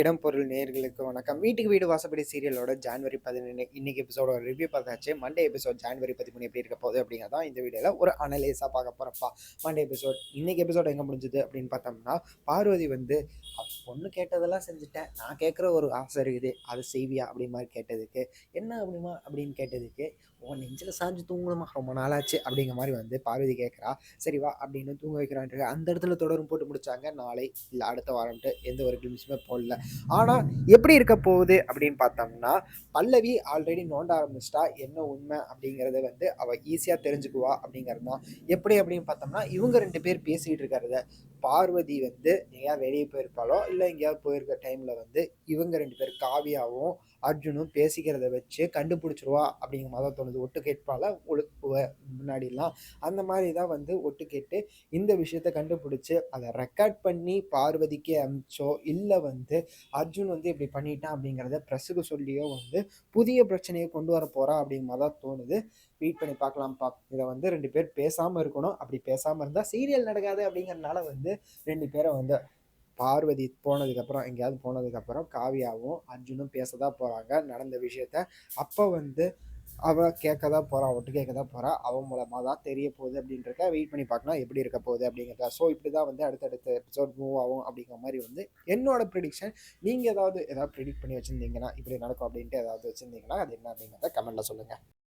இடம் பொருள் நேர்களுக்கு வணக்கம். வீட்டுக்கு வீடு வாசப்படி சீரியலோட ஜான்வரி பதினொன்று இன்னைக்கு எபிசோட ரிவ்யூ பார்த்தாச்சு. மண்டே எபிசோட் ஜான்வரி பதிமூணு எப்படி இருக்க போகுது அப்படிங்கிறதான் இந்த வீடியோவில் ஒரு அனலைஸாக பார்க்க போகிறப்பா மண்டே எபிசோட் இன்னைக்கு எபிசோட் எங்கே முடிஞ்சது அப்படின்னு பார்த்தோம்னா பார்வதி வந்து பொண்ணு கேட்டதெல்லாம் செஞ்சுட்டேன். நான் கேட்குற ஒரு ஆசை இருக்குது. அதை செய்வியா? அப்படி மாதிரி கேட்டதுக்கு என்ன அப்படிமா? அப்படின்னு கேட்டதுக்கு உன் நெஞ்சில் சாஞ்சு தூங்கணுமா? ரொம்ப நாளாச்சு. அப்படிங்கிற மாதிரி வந்து பார்வதி கேட்குறா. சரி வா அப்படின்னு தூங்க வைக்கிறான்ட்டு அந்த இடத்துல தொடரும் போட்டு முடிச்சாங்க. நாளை இல்லை அடுத்த வாரம்ட்டு எந்த ஒரு கிளிம்ஸுமே போடல. ஆனால் எப்படி இருக்க போகுது அப்படின்னு பார்த்தோம்னா பல்லவி ஆல்ரெடி நோண்ட ஆரம்பிச்சிட்டா என்ன உண்மை அப்படிங்கிறத வந்து அவள் ஈஸியாக தெரிஞ்சுக்குவா அப்படிங்கிறது தான் எப்படி அப்படின்னு பார்த்தோம்னா இவங்க ரெண்டு பேர் பேசிகிட்டு இருக்கிறத பார்வதி வந்து எங்கேயாவது வெளியே போயிருப்பாளோ இல்லை எங்கேயாவது போயிருக்க டைமில் வந்து இவங்க ரெண்டு பேர் காவியாவும் அர்ஜுனும் பேசிக்கிறத வச்சு கண்டுபிடிச்சிருவா அப்படிங்கிற மாதிரி தான் தோணுது. ஒட்டு கேட்பால முன்னாடிலாம் அந்த மாதிரி தான் வந்து ஒட்டு கேட்டு இந்த விஷயத்த கண்டுபிடிச்சி அதை ரெக்கார்ட் பண்ணி பார்வதிக்கே அமிச்சோ இல்லை வந்து அர்ஜுன் வந்து இப்படி பண்ணிட்டான் அப்படிங்கிறத ப்ரெஸ்ஸுக்கு சொல்லியோ வந்து புதிய பிரச்சனையை கொண்டு வர போறா அப்படிங்கிற மாதிரி தான் தோணுது. வெயிட் பண்ணி பார்க்கலாம்ப்பா. இதை வந்து ரெண்டு பேர் பேசாமல் இருக்கணும். அப்படி பேசாமல் இருந்தால் சீரியல் நடக்காது அப்படிங்கிறனால வந்து ரெண்டு பேரும் வந்து பார்வதி போனதுக்கப்புறம் எங்கேயாவது போனதுக்கப்புறம் காவியாவும் அர்ஜுனும் பேச தான் போகிறாங்க நடந்த விஷயத்த அப்போ வந்து அவள் கேட்க தான் போறா ஒட்டு கேட்க தான் போகிறா அவன் மூலமாக தான் தெரிய போகுது அப்படின்றத வெயிட் பண்ணி பார்க்கலாம் எப்படி இருக்க போகுது அப்படிங்கிறத. ஸோ இப்படி தான் வந்து அடுத்தடுத்த எபிசோட் மூவ் ஆகும் அப்படிங்கிற மாதிரி வந்து என்னோட ப்ரிடிக்ஷன் நீங்கள் ஏதாவது ஏதாவது ப்ரிடிக்ட் பண்ணி வச்சுருந்தீங்கன்னா இப்படி நடக்கும் அப்படின்ட்டு ஏதாவது வச்சுருந்தீங்கன்னா அது என்ன அப்படிங்கிறத கமெண்ட்டில் சொல்லுங்கள்